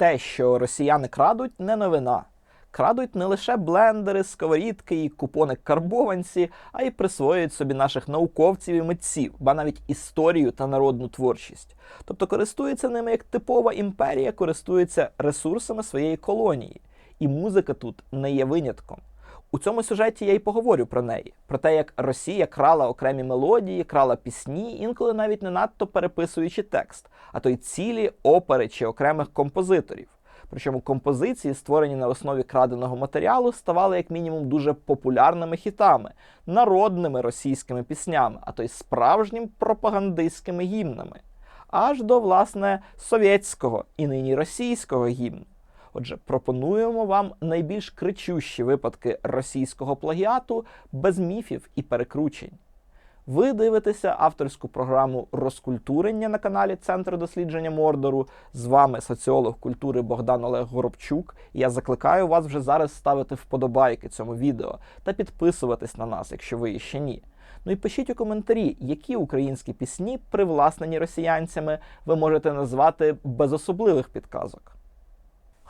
Те, що росіяни крадуть, не новина. Крадуть не лише блендери, сковорідки і купони карбованці, а й присвоюють собі наших науковців і митців, ба навіть історію та народну творчість. Тобто користуються ними як типова імперія користується ресурсами своєї колонії. І музика тут не є винятком. У цьому сюжеті я й поговорю про неї, про те, як Росія крала окремі мелодії, крала пісні, інколи навіть не надто переписуючи текст, а то й цілі опери чи окремих композиторів. Причому композиції, створені на основі краденого матеріалу, ставали як мінімум дуже популярними хітами, народними російськими піснями, а то й справжнім пропагандистськими гімнами, аж до власне совєтського і нині російського гімну. Отже, пропонуємо вам найбільш кричущі випадки російського плагіату без міфів і перекручень. Ви дивитеся авторську програму розкультурення на каналі Центр дослідження Мордору. З вами соціолог культури Богдан Олег Горобчук. Я закликаю вас вже зараз ставити вподобайки цьому відео та підписуватись на нас, якщо ви ще ні. Ну і пишіть у коментарі, які українські пісні, привласнені росіянцями, ви можете назвати без особливих підказок.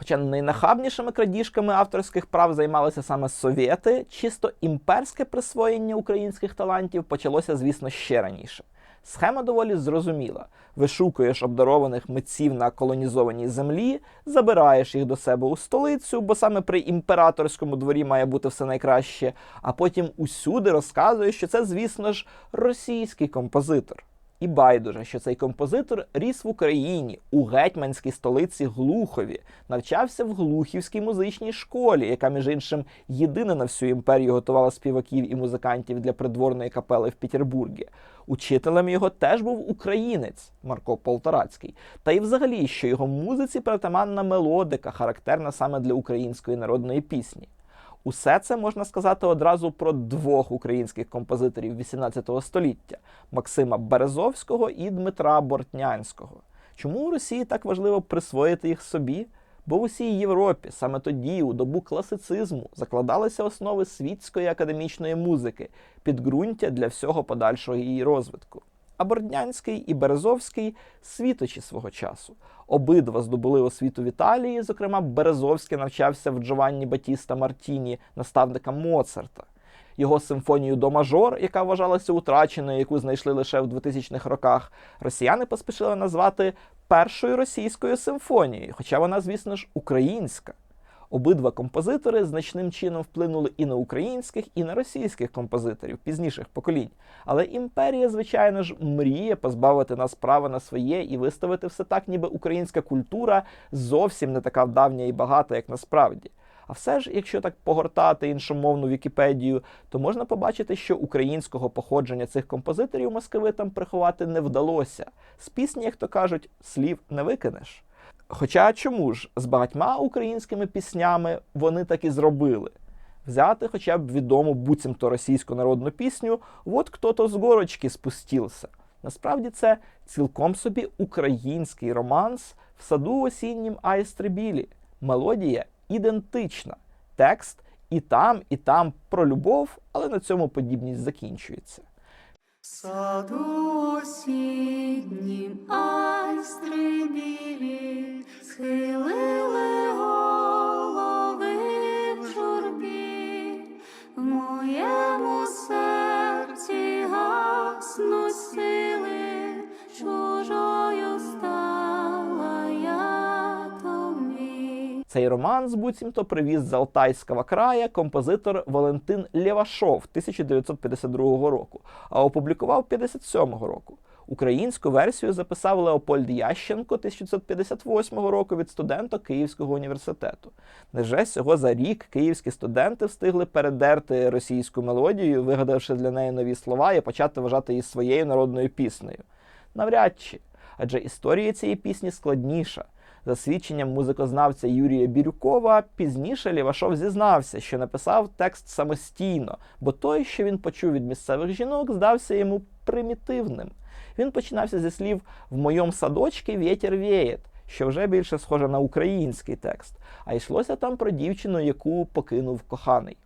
Хоча найнахабнішими крадіжками авторських прав займалися саме совєти, чисто імперське присвоєння українських талантів почалося, звісно, ще раніше. Схема доволі зрозуміла: вишукуєш обдарованих митців на колонізованій землі, забираєш їх до себе у столицю, бо саме при імператорському дворі має бути все найкраще, а потім усюди розказуєш, що це, звісно ж, російський композитор. І байдуже, що цей композитор ріс в Україні у гетьманській столиці Глухові, навчався в Глухівській музичній школі, яка, між іншим, єдина на всю імперію готувала співаків і музикантів для придворної капели в Петербургі. Учителем його теж був українець Марко Полторацький. Та й взагалі, що його музиці притаманна мелодика, характерна саме для української народної пісні. Усе це можна сказати одразу про двох українських композиторів XVIII століття Максима Березовського і Дмитра Бортнянського. Чому у Росії так важливо присвоїти їх собі? Бо в усій Європі саме тоді, у добу класицизму, закладалися основи світської академічної музики, підґрунтя для всього подальшого її розвитку. А Борднянський і Березовський світочі свого часу. Обидва здобули освіту в Італії. Зокрема, Березовський навчався в Джованні Батіста Мартіні, наставника Моцарта. Його симфонію до мажор, яка вважалася утраченою, яку знайшли лише в 2000-х роках, росіяни поспішили назвати першою російською симфонією, хоча вона, звісно ж, українська. Обидва композитори значним чином вплинули і на українських, і на російських композиторів пізніших поколінь. Але імперія, звичайно ж, мріє позбавити нас права на своє і виставити все так, ніби українська культура зовсім не така давня і багата, як насправді. А все ж, якщо так погортати іншомовну Вікіпедію, то можна побачити, що українського походження цих композиторів московитам приховати не вдалося. З пісні, як то кажуть, слів не викинеш. Хоча чому ж з багатьма українськими піснями вони так і зробили? Взяти хоча б відому буцімто російську народну пісню «Вот хто-то з горочки спустився». Насправді це цілком собі український романс в саду осіннім Айстрибілі. Мелодія ідентична. Текст і там, і там про любов, але на цьому подібність закінчується. Саду осіннім айстри білі схилили голови в журбі, в моєму серці гаснуть сили, чужою Цей роман з буцімто привіз з Алтайського края композитор Валентин Лєвашов 1952 року, а опублікував 57-го року. Українську версію записав Леопольд Ященко 1958 року від студенток Київського університету. Неже всього за рік київські студенти встигли передерти російську мелодію, вигадавши для неї нові слова і почати вважати її своєю народною піснею. Навряд чи, адже історія цієї пісні складніша. За свідченням музикознавця Юрія Бірюкова, пізніше Лівашов зізнався, що написав текст самостійно, бо той, що він почув від місцевих жінок, здався йому примітивним. Він починався зі слів в моєму садочці вітер вієт, що вже більше схоже на український текст, а йшлося там про дівчину, яку покинув коханий.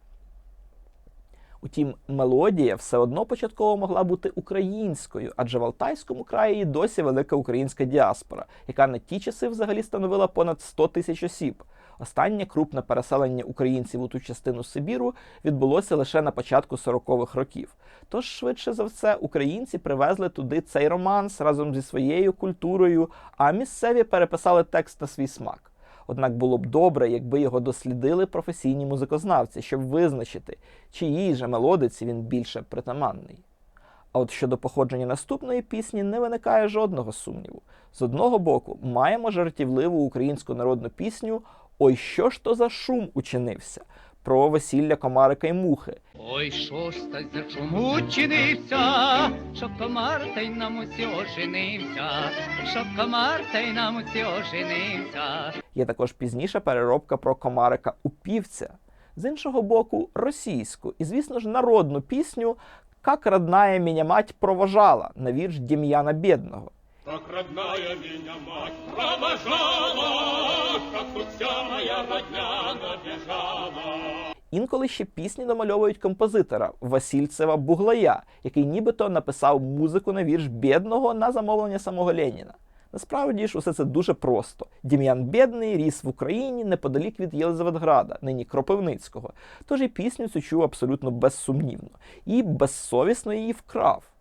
Утім, мелодія все одно початково могла бути українською, адже в Алтайському краї досі велика українська діаспора, яка на ті часи взагалі становила понад 100 тисяч осіб. Останнє крупне переселення українців у ту частину Сибіру відбулося лише на початку 40-х років. Тож, швидше за все, українці привезли туди цей романс разом зі своєю культурою, а місцеві переписали текст на свій смак. Однак було б добре, якби його дослідили професійні музикознавці, щоб визначити, чиїй же мелодиці він більше притаманний. А от щодо походження наступної пісні не виникає жодного сумніву. З одного боку, маємо жартівливу українську народну пісню Ой, що ж то за шум учинився про весілля комарика й мухи, Ой, що ж та за чому чинився, що комар та й нам усі оженився, що комар та й нам усі оженився. Є також пізніша переробка про комарика у півця. З іншого боку, російську і, звісно ж, народну пісню «Как родная меня мать провожала» на вірш Дем'яна Бєдного. Как родная меня мать провожала, как тут вся моя родня набежала. Інколи ще пісні домальовують композитора Васильцева Буглая, який нібито написав музику на вірш бідного на замовлення самого Леніна. Насправді ж усе це дуже просто. Дім'ян Бєдний ріс в Україні неподалік від Єлизаветграда, нині Кропивницького. Тож і пісню цю чув абсолютно безсумнівно і безсовісно її вкрав.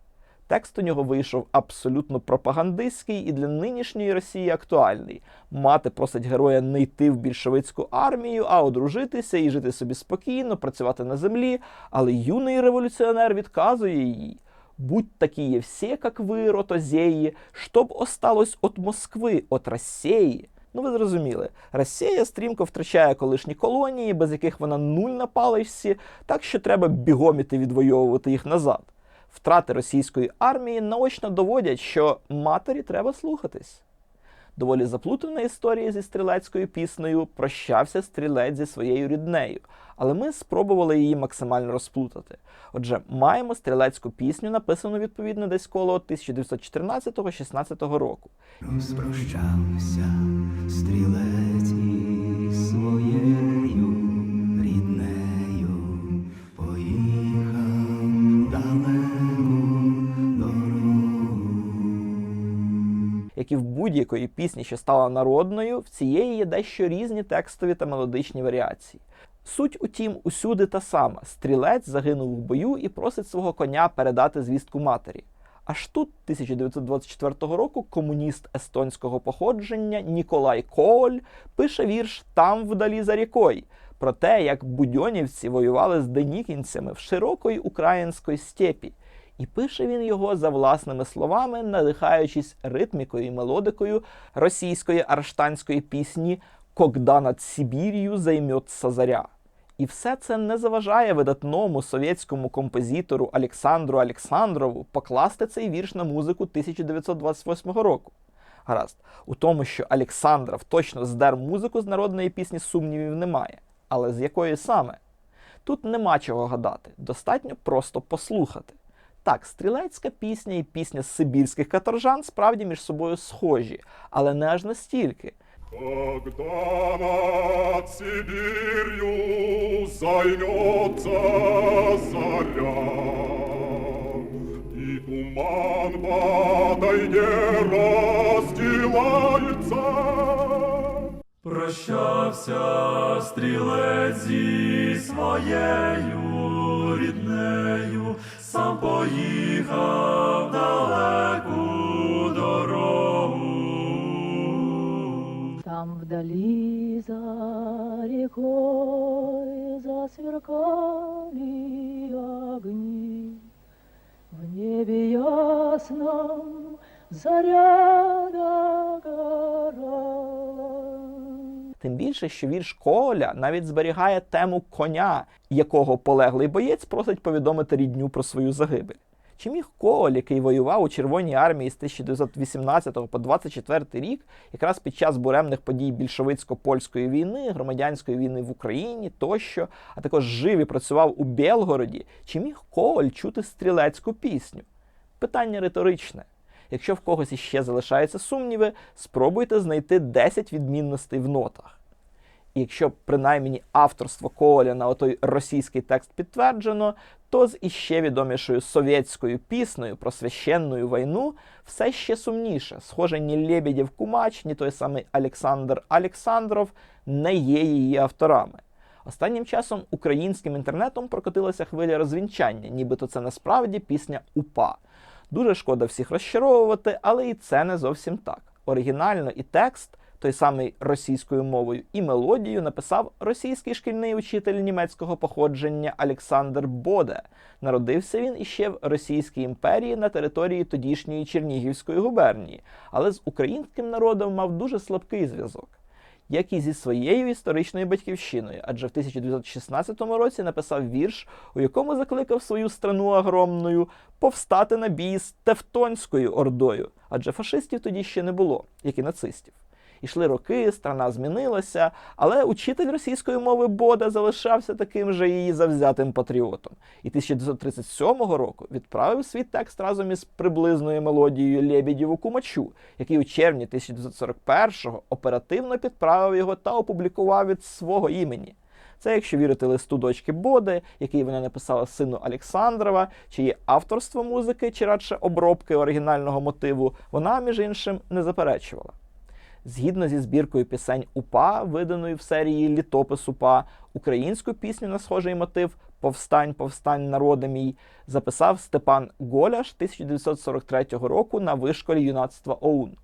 Текст у нього вийшов абсолютно пропагандистський і для нинішньої Росії актуальний. Мати просить героя не йти в більшовицьку армію, а одружитися і жити собі спокійно, працювати на землі. Але юний революціонер відказує їй. Будь такі всі, як ви, ротозеї, щоб осталось от Москви, от Росії. Ну ви зрозуміли, Росія стрімко втрачає колишні колонії, без яких вона нуль на паличці, так що треба бігом іти відвоювати їх назад. Втрати російської армії наочно доводять, що матері треба слухатись. Доволі заплутана історія зі стрілецькою піснею прощався стрілець зі своєю ріднею, але ми спробували її максимально розплутати. Отже, маємо стрілецьку пісню, написану відповідно десь коло 1914-16 року. Розпрощався стрілець із своєю Як і в будь-якої пісні, що стала народною, в цієї є дещо різні текстові та мелодичні варіації. Суть, утім, усюди та сама: стрілець загинув у бою і просить свого коня передати звістку матері. Аж тут 1924 року комуніст естонського походження Ніколай Кооль пише вірш Там вдалі за рікою про те, як будьонівці воювали з денікінцями в широкої української степі. І пише він його за власними словами, надихаючись ритмікою і мелодикою російської арештанської пісні «Когда над Сибір'ю займется заря». І все це не заважає видатному совєтському композитору Олександру Олександрову покласти цей вірш на музику 1928 року. Гаразд, у тому, що Олександров точно здер музику з народної пісні, сумнівів немає. Але з якої саме? Тут нема чого гадати, достатньо просто послухати. Так, стрілецька пісня і пісня сибірських каторжан справді між собою схожі, але не аж настільки. Когда над Сибирью займется заря, И туман по тайге расстилается, Прощався стрілець зі своєю ріднею, сам поїхав далеку дорогу. Там вдали за рекой засверкали огни. В небе ясном заря догорала. Тим більше, що вірш Коля навіть зберігає тему коня, якого полеглий боєць просить повідомити рідню про свою загибель. Чи міг Кооль, який воював у Червоній армії з 1918 по 24 рік, якраз під час буремних подій більшовицько-польської війни, громадянської війни в Україні тощо, а також жив і працював у Белгороді, чи міг Кооль чути стрілецьку пісню? Питання риторичне. Якщо в когось іще залишаються сумніви, спробуйте знайти 10 відмінностей в нотах. І якщо принаймні авторство Коля на отой російський текст підтверджено, то з іще відомішою совєтською піснею про священну війну все ще сумніше. Схоже, ні Лебедєв Кумач, ні той самий Олександр Олександров не є її авторами. Останнім часом українським інтернетом прокотилася хвиля розвінчання, нібито це насправді пісня УПА. Дуже шкода всіх розчаровувати, але і це не зовсім так. Оригінально і текст, той самий російською мовою, і мелодію написав російський шкільний учитель німецького походження Олександр Боде. Народився він іще в Російській імперії на території тодішньої Чернігівської губернії, але з українським народом мав дуже слабкий зв'язок як і зі своєю історичною батьківщиною, адже в 1916 році написав вірш, у якому закликав свою страну агромною повстати на бій з Тевтонською ордою, адже фашистів тоді ще не було, як і нацистів. Ішли роки, страна змінилася, але учитель російської мови Бода залишався таким же її завзятим патріотом. І 1937 року відправив свій текст разом із приблизною мелодією Лебедєву Кумачу, який у червні 1941-го оперативно підправив його та опублікував від свого імені. Це, якщо вірити листу дочки Боди, який вона написала сину Олександрова, чиє авторство музики, чи радше обробки оригінального мотиву, вона, між іншим, не заперечувала. Згідно зі збіркою пісень УПА, виданою в серії Літопис УПА, українську пісню на схожий мотив Повстань, повстань, народи мій записав Степан Голяш 1943 року на вишколі юнацтва ОУН.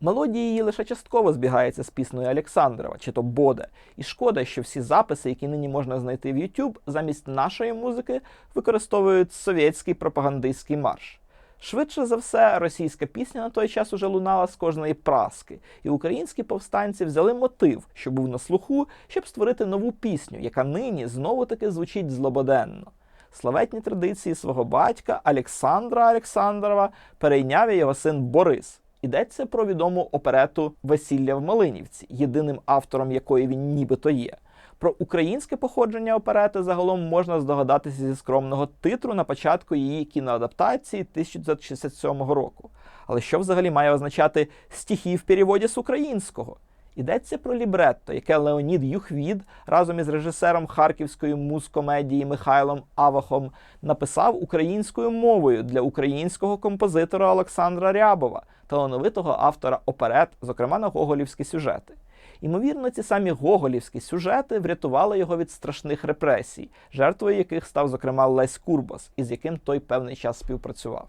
Мелодія її лише частково збігається з піснею Олександрова, чи то Боде. І шкода, що всі записи, які нині можна знайти в YouTube, замість нашої музики використовують совєтський пропагандистський марш. Швидше за все, російська пісня на той час уже лунала з кожної праски, і українські повстанці взяли мотив, що був на слуху, щоб створити нову пісню, яка нині знову таки звучить злободенно. Славетні традиції свого батька Олександра Олександрова перейняв його син Борис. Йдеться про відому оперету Весілля в Малинівці, єдиним автором якої він нібито є. Про українське походження оперети загалом можна здогадатися зі скромного титру на початку її кіноадаптації 1967 року. Але що взагалі має означати стихи в переводі з українського? Йдеться про лібретто, яке Леонід Юхвід разом із режисером харківської музкомедії Михайлом Авахом написав українською мовою для українського композитора Олександра Рябова, талановитого автора оперет, зокрема на гоголівські сюжети. Імовірно, ці самі гоголівські сюжети врятували його від страшних репресій, жертвою яких став, зокрема, Лесь Курбас, із яким той певний час співпрацював.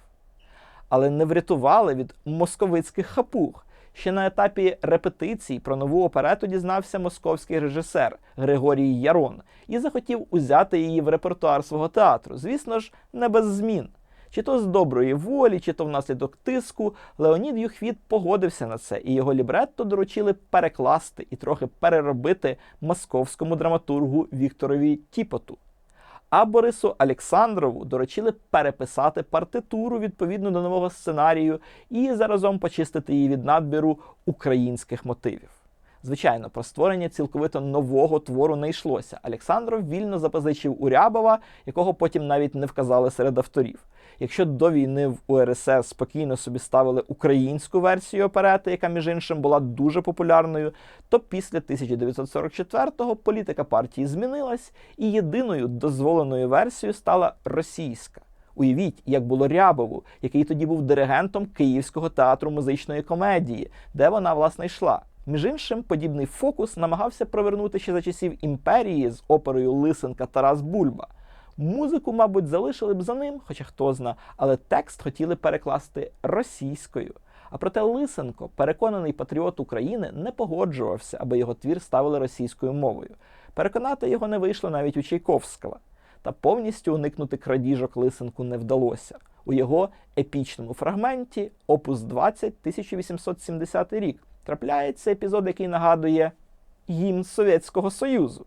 Але не врятували від московицьких хапуг. Ще на етапі репетицій про нову оперету дізнався московський режисер Григорій Ярон і захотів узяти її в репертуар свого театру. Звісно ж, не без змін. Чи то з доброї волі, чи то внаслідок тиску, Леонід Юхвіт погодився на це, і його лібретто доручили перекласти і трохи переробити московському драматургу Вікторові Тіпоту. А Борису Олександрову доручили переписати партитуру відповідно до нового сценарію і заразом почистити її від надбіру українських мотивів. Звичайно, про створення цілковито нового твору не йшлося. Олександров вільно запозичив у Рябова, якого потім навіть не вказали серед авторів. Якщо до війни в УРСР спокійно собі ставили українську версію оперети, яка між іншим була дуже популярною, то після 1944-го політика партії змінилась, і єдиною дозволеною версією стала російська. Уявіть, як було Рябову, який тоді був диригентом Київського театру музичної комедії, де вона власне йшла. Між іншим, подібний фокус намагався провернути ще за часів імперії з оперою Лисенка Тарас Бульба. Музику, мабуть, залишили б за ним, хоча хто зна, але текст хотіли перекласти російською. А проте Лисенко, переконаний патріот України, не погоджувався, аби його твір ставили російською мовою. Переконати його не вийшло навіть у Чайковського. Та повністю уникнути крадіжок Лисенку не вдалося. У його епічному фрагменті, опус 20, 1870 рік, трапляється епізод, який нагадує гімн Совєтського Союзу.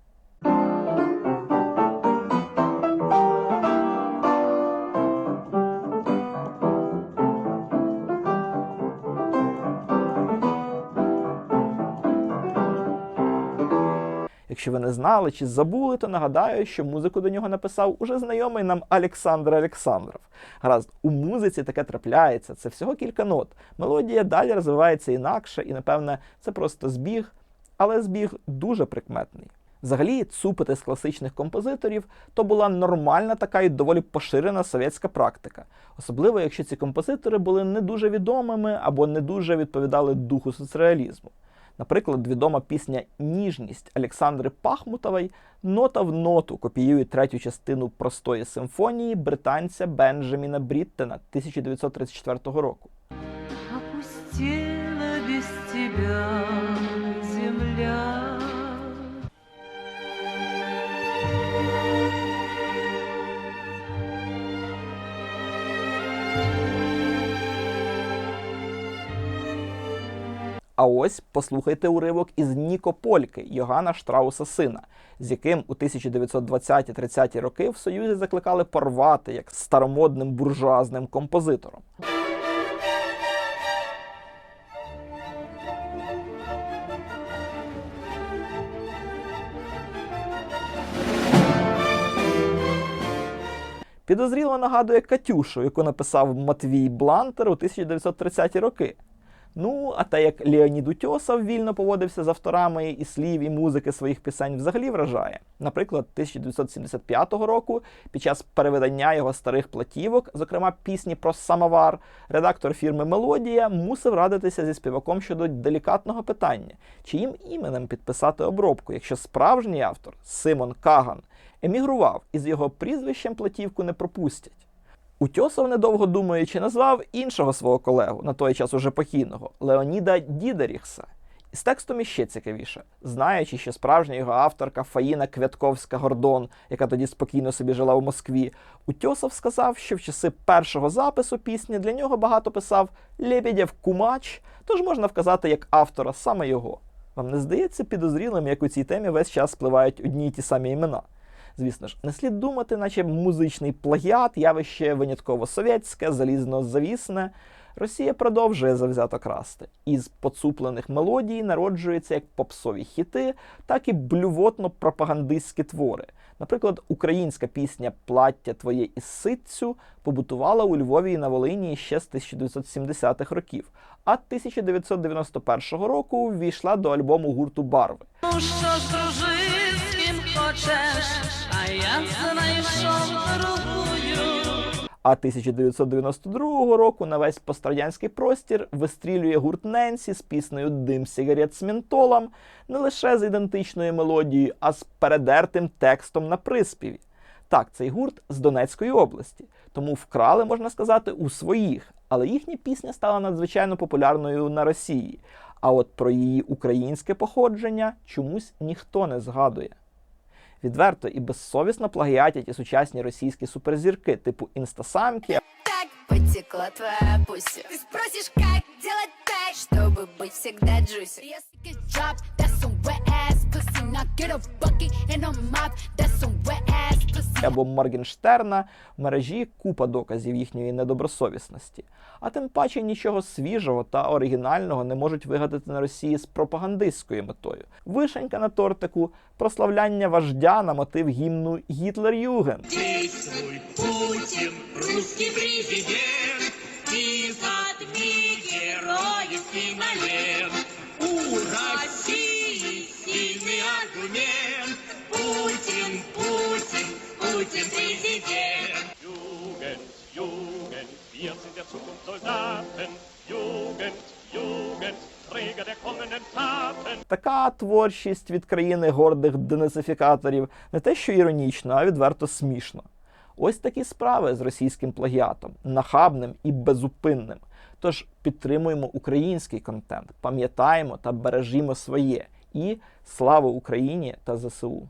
Якщо ви не знали чи забули, то нагадаю, що музику до нього написав уже знайомий нам Олександр Олександров. Гаразд, у музиці таке трапляється, це всього кілька нот. Мелодія далі розвивається інакше, і, напевне, це просто збіг. але збіг дуже прикметний. Взагалі, цупити з класичних композиторів то була нормальна така і доволі поширена совєтська практика, особливо якщо ці композитори були не дуже відомими або не дуже відповідали духу соцреалізму. Наприклад, відома пісня Ніжність Олександри Пахмутової нота в ноту копіює третю частину простої симфонії британця Бенджаміна Бріттена 1934 року. Опустила без тебя А ось послухайте уривок із Ніко Польки Йогана Штрауса сина, з яким у 1920-30 роки в Союзі закликали порвати як старомодним буржуазним композитором. Підозріло нагадує Катюшу, яку написав Матвій Блантер у 1930-ті роки. Ну, а те, як Леонід Утьосов вільно поводився з авторами і слів, і музики своїх пісень, взагалі вражає. Наприклад, 1975 року, під час перевидання його старих платівок, зокрема пісні про самовар, редактор фірми Мелодія мусив радитися зі співаком щодо делікатного питання, чиїм іменем підписати обробку, якщо справжній автор Симон Каган емігрував і з його прізвищем платівку не пропустять. Утьосов, недовго думаючи, назвав іншого свого колегу, на той час уже покійного, Леоніда Дідеріхса. І з текстом іще цікавіше, знаючи, що справжня його авторка Фаїна Квятковська Гордон, яка тоді спокійно собі жила у Москві, Утьосов сказав, що в часи першого запису пісні для нього багато писав Лебедєв Кумач, тож можна вказати як автора саме його. Вам не здається підозрілим, як у цій темі весь час спливають одні й ті самі імена? Звісно ж, не слід думати, наче музичний плагіат, явище винятково совєтське, залізно-завісне. Росія продовжує завзято красти. Із поцуплених мелодій народжуються як попсові хіти, так і блювотно-пропагандистські твори. Наприклад, українська пісня Плаття твоє із ситцю побутувала у Львові і на Волині ще з 1970-х років, а 1991 року ввійшла до альбому гурту Барви. Ну що ж, хочеш, а я знайшов другую. А 1992 року на весь пострадянський простір вистрілює гурт Ненсі з піснею Дим сигарет з ментолом не лише з ідентичною мелодією, а з передертим текстом на приспіві. Так, цей гурт з Донецької області, тому вкрали, можна сказати, у своїх, але їхня пісня стала надзвичайно популярною на Росії. А от про її українське походження чомусь ніхто не згадує Відверто і безсовісно плагіатять і сучасні російські суперзірки, типу інстасамки Так потекла твоя пуся Ты спросишь, как делать так Чтобы быть всегда джуси Yes, wet ass pussy Now get a bucket and a mop That's some wet ass pussy або Моргенштерна в мережі купа доказів їхньої недобросовісності. А тим паче нічого свіжого та оригінального не можуть вигадати на Росії з пропагандистською метою. Вишенька на тортику, прославляння вождя на мотив гімну Гітлер-Юген. Действуй, Путин, русский президент, и затми героический момент. Така творчість від країни гордих денацифікаторів не те, що іронічно, а відверто смішно. Ось такі справи з російським плагіатом, нахабним і безупинним. Тож підтримуємо український контент, пам'ятаємо та бережімо своє. І слава Україні та ЗСУ!